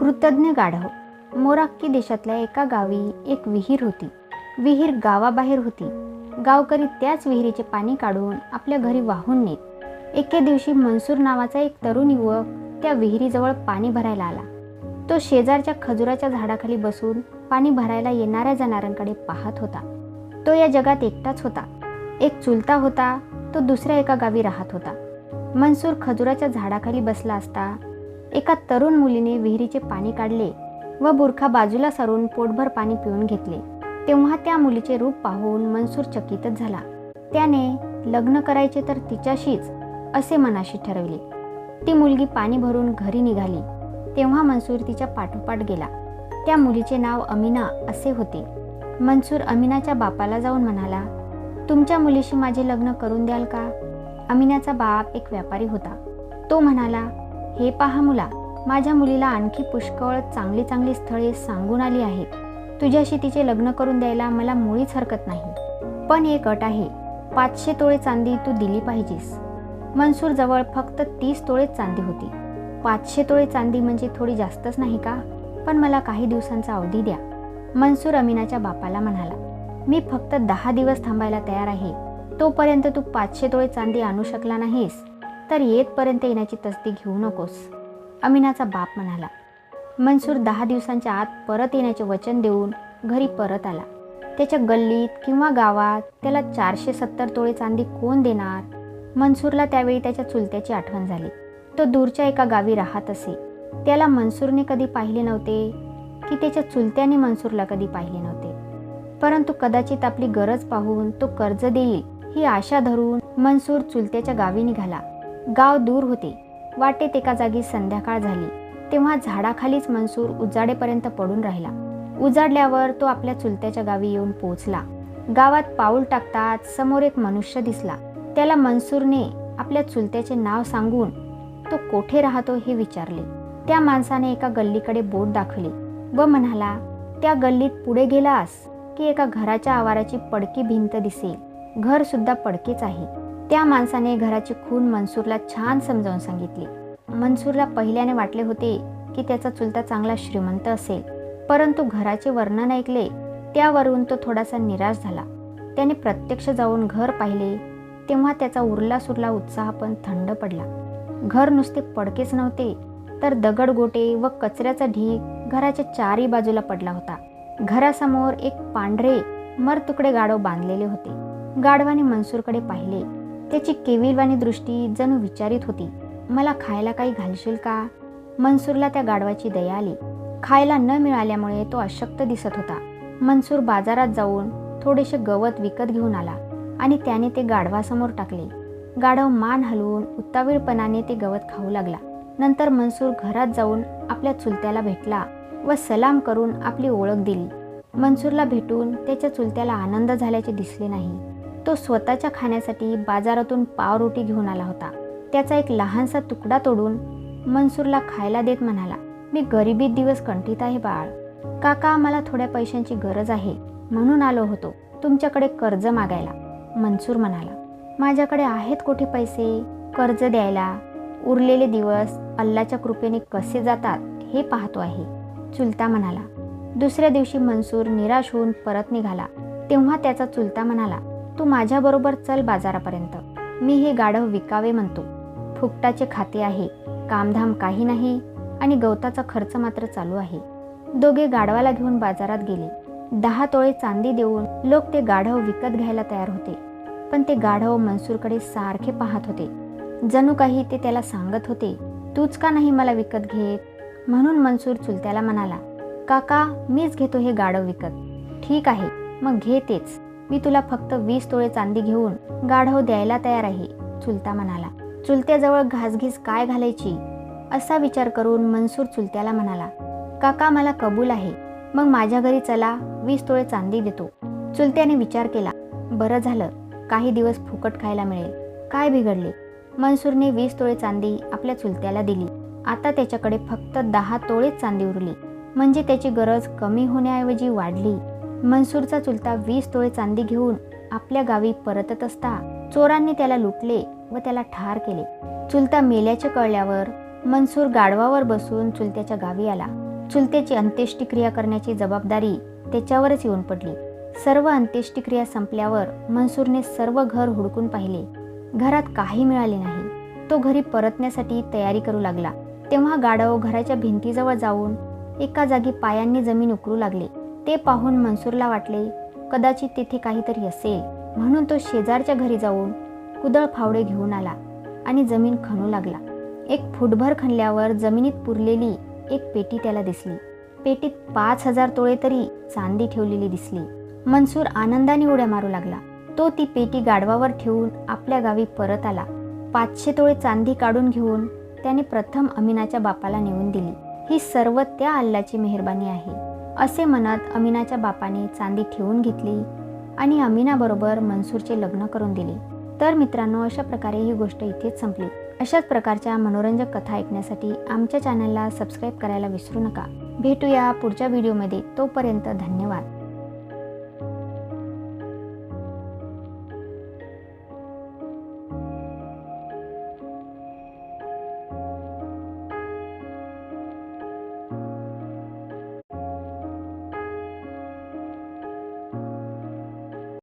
कृतज्ञ गाढव. मोराक्की देशातल्या एका गावी एक विहीर होती. विहीर गावाबाहेर होती. गावकरी त्याच विहिरीचे पाणी काढून आपल्या घरी वाहून नेत. एके दिवशी मनसूर नावाचा एक तरुण युवक त्या विहिरीजवळ पाणी भरायला आला. तो शेजारच्या खजुराच्या झाडाखाली बसून पाणी भरायला येणाऱ्या जनावरांकडे पाहत होता. तो या जगात एकटाच होता. एक चुलता होता तो दुसऱ्या एका गावी राहत होता. मनसूर खजुराच्या झाडाखाली बसला असता एका तरुण मुलीने विहिरीचे पाणी काढले व बुरखा बाजूला सरून पोटभर पाणी पिऊन घेतले. तेव्हा त्या मुलीचे रूप पाहून मनसूर चकितच झाला. त्याने लग्न करायचे तर तिच्याशीच असे मनाशी ठरवले. ती मुलगी पाणी भरून घरी निघाली. तेव्हा मनसूर तिच्या पाठोपाठ गेला. त्या मुलीचे नाव अमिना असे होते. मनसूर अमिनाच्या बापाला जाऊन म्हणाला तुमच्या मुलीशी माझे लग्न करून द्याल का? अमिनाचा बाप एक व्यापारी होता. तो म्हणाला हे पहा मुला माझ्या मुलीला आणखी पुष्कळ चांगली चांगली स्थळे सांगून आली आहेत. तुझ्याशी तिचे लग्न करून द्यायला मला मुळीच हरकत नाही. पण एक अट आहे पाचशे तोळे चांदी तू दिली पाहिजेस. मनसूर जवळ फक्त तीस तोळेच चांदी होती. पाचशे तोळे चांदी म्हणजे थोडी जास्तच नाही का? पण मला काही दिवसांचा अवधी द्या. मनसूर अमीनाच्या बापाला म्हणाला मी फक्त दहा दिवस थांबायला तयार आहे. तोपर्यंत तू पाचशे तोळे चांदी आणू शकला नाहीस. तर येतपर्यंत येण्याची तसदी घेऊ नकोस. अमिनाचा बाप म्हणाला मनसूर दहा दिवसांच्या आत परत येण्याचे वचन देऊन घरी परत आला. त्याच्या गल्लीत किंवा गावात त्याला चारशे सत्तर तोळे चांदी कोण देणार? मनसूरला त्यावेळी त्याच्या चुलत्याची आठवण झाली. तो दूरच्या एका गावी राहत असे. त्याला मनसूरने कधी पाहिले नव्हते की त्याच्या चुलत्याने मनसूरला कधी पाहिले नव्हते. परंतु कदाचित आपली गरज पाहून तो कर्ज देईल ही आशा धरून मनसूर चुलत्याच्या गावी निघाला. गाव दूर होते. वाटेत एका जागी संध्याकाळ झाली. तेव्हा झाडाखालीच मनसूर उजाडेपर्यंत पडून राहिला. उजाडल्यावर तो आपल्या चुलत्याच्या गावी येऊन पोहोचला. गावात पाऊल टाकताच समोर एक मनुष्य दिसला. त्याला मनसूरने आपल्या चुलत्याचे नाव सांगून तो कोठे राहतो हे विचारले. त्या माणसाने एका गल्लीकडे बोट दाखवले व म्हणाला त्या गल्लीत पुढे गेलास की एका घराच्या आवाराची पडकी भिंत दिसेल. घर सुद्धा पडकेच आहे. त्या माणसाने घराची खून मनसूरला छान समजावून सांगितली. मनसूरला पहिल्याने वाटले होते की त्याचा चुलता चांगला श्रीमंत असेल. परंतु घराचे वर्णन ऐकले त्यावरून तो थोडासा निराश झाला. त्याने प्रत्यक्ष जाऊन घर पाहिले तेव्हा त्याचा उरला सुरला उत्साह पण थंड पडला. घर नुसते पडकेच नव्हते तर दगड गोटे व कचऱ्याचा ढीग घराच्या चारही बाजूला पडला होता. घरासमोर एक पांढरे मर तुकडे गाढव बांधलेले होते. गाढवाने मनसूरकडे पाहिले. त्याची केविलवाणी दृष्टी जणू विचारित होती. मला खायला काही घालशील का? मनसूरला त्या गाढवाची दया आली. खायला न मिळाल्यामुळे तो अशक्त दिसत होता. मनसूर बाजारात जाऊन थोडेसे गवत विकत घेऊन आला आणि त्याने ते गाढवासमोर टाकले. गाढव मान हलवून उत्तावीळपणाने ते गवत खाऊ लागला. नंतर मनसूर घरात जाऊन आपल्या चुलत्याला भेटला व सलाम करून आपली ओळख दिली. मनसूरला भेटून त्याच्या चुलत्याला आनंद झाल्याचे दिसले नाही. तो स्वतःच्या खाण्यासाठी बाजारातून पावरोटी घेऊन आला होता. त्याचा एक लहानसा तुकडा तोडून मनसूरला खायला देत म्हणाला मी गरिबीत दिवस कंठीत आहे बाळ. काका मला थोड्या पैशांची गरज आहे म्हणून आलो होतो. तुमच्याकडे कर्ज मागायला. मनसूर म्हणाला माझ्याकडे आहेत कोठे पैसे? कर्ज द्यायला. उरलेले दिवस अल्लाच्या कृपेने कसे जातात हे पाहतो आहे. चुलता म्हणाला. दुसऱ्या दिवशी मनसूर निराश होऊन परत निघाला. तेव्हा त्याचा चुलता म्हणाला तू माझ्याबरोबर चल बाजारापर्यंत. मी हे गाढव विकावे म्हणतो. फुकटाचे खाते आहे कामधाम काही नाही आणि गवताचा खर्च मात्र चालू आहे. दोघे गाढवाला घेऊन बाजारात गेले. दहा तोळे चांदी देऊन लोक ते गाढव विकत घ्यायला तयार होते. पण ते गाढव मनसूरकडे सारखे पाहत होते. जणू काही ते त्याला सांगत होते तूच का नाही मला विकत घेत? म्हणून मनसूर चुलत्याला म्हणाला काका मीच घेतो हे गाढव विकत. ठीक आहे मग घे तेच. मी तुला फक्त वीस तोळे चांदी घेऊन गाढव द्यायला तयार आहे चुलता म्हणाला. चुलत्याजवळ घासघीस काय घालायची? असा विचार करून मनसूर चुलत्याला म्हणाला काका मला कबूल आहे. मग माझ्या घरी चला वीस तोळे चांदी देतो. चुलत्याने विचार केला बरं झालं काही दिवस फुकट खायला मिळेल. काय बिघडले? मनसूरने वीस तोळे चांदी आपल्या चुलत्याला दिली. आता त्याच्याकडे फक्त दहा तोळेच चांदी उरली. म्हणजे त्याची गरज कमी होण्याऐवजी वाढली. मनसूरचा चुलता वीस तोळे चांदी घेऊन आपल्या गावी परतत असता चोरांनी त्याला लुटले व त्याला ठार केले. चुलता मेल्याचे कळल्यावर मनसूर गाढवावर बसून चुलत्याच्या गावी आला. चुलत्याची अंत्येष्टिक्रिया करण्याची जबाबदारी त्याच्यावरच येऊन पडली. सर्व अंत्येष्टिक्रिया संपल्यावर मनसूरने सर्व घर हुडकून पाहिले. घरात काही मिळाले नाही. तो घरी परतण्यासाठी तयारी करू लागला. तेव्हा गाढव घराच्या भिंतीजवळ जाऊन एका जागी पायांनी जमीन उकरू लागले. ते पाहून मनसूरला वाटले कदाचित तेथे काहीतरी असेल. म्हणून तो शेजारच्या घरी जाऊन कुदळ फावडे घेऊन आला आणि जमीन खणू लागला. एक फुटभर खणल्यावर जमिनीत पुरलेली एक पेटी त्याला दिसली. पेटीत पाच हजार तोळे तरी चांदी ठेवलेली दिसली. मनसूर आनंदाने उड्या मारू लागला. तो ती पेटी गाढवावर ठेवून आपल्या गावी परत आला. पाचशे तोळे चांदी काढून घेऊन त्याने प्रथम अमिनाच्या बापाला नेऊन दिली. ही सर्व त्या अल्लाची मेहरबानी आहे. असे म्हणत अमिनाच्या बापाने चांदी ठेवून घेतली आणि अमिनाबरोबर मनसूरचे लग्न करून दिले. तर मित्रांनो अशा प्रकारे ही गोष्ट इथेच संपली. अशाच प्रकारच्या मनोरंजक कथा ऐकण्यासाठी आमच्या चॅनलला सबस्क्राईब करायला विसरू नका. भेटूया पुढच्या व्हिडिओमध्ये तोपर्यंत धन्यवाद.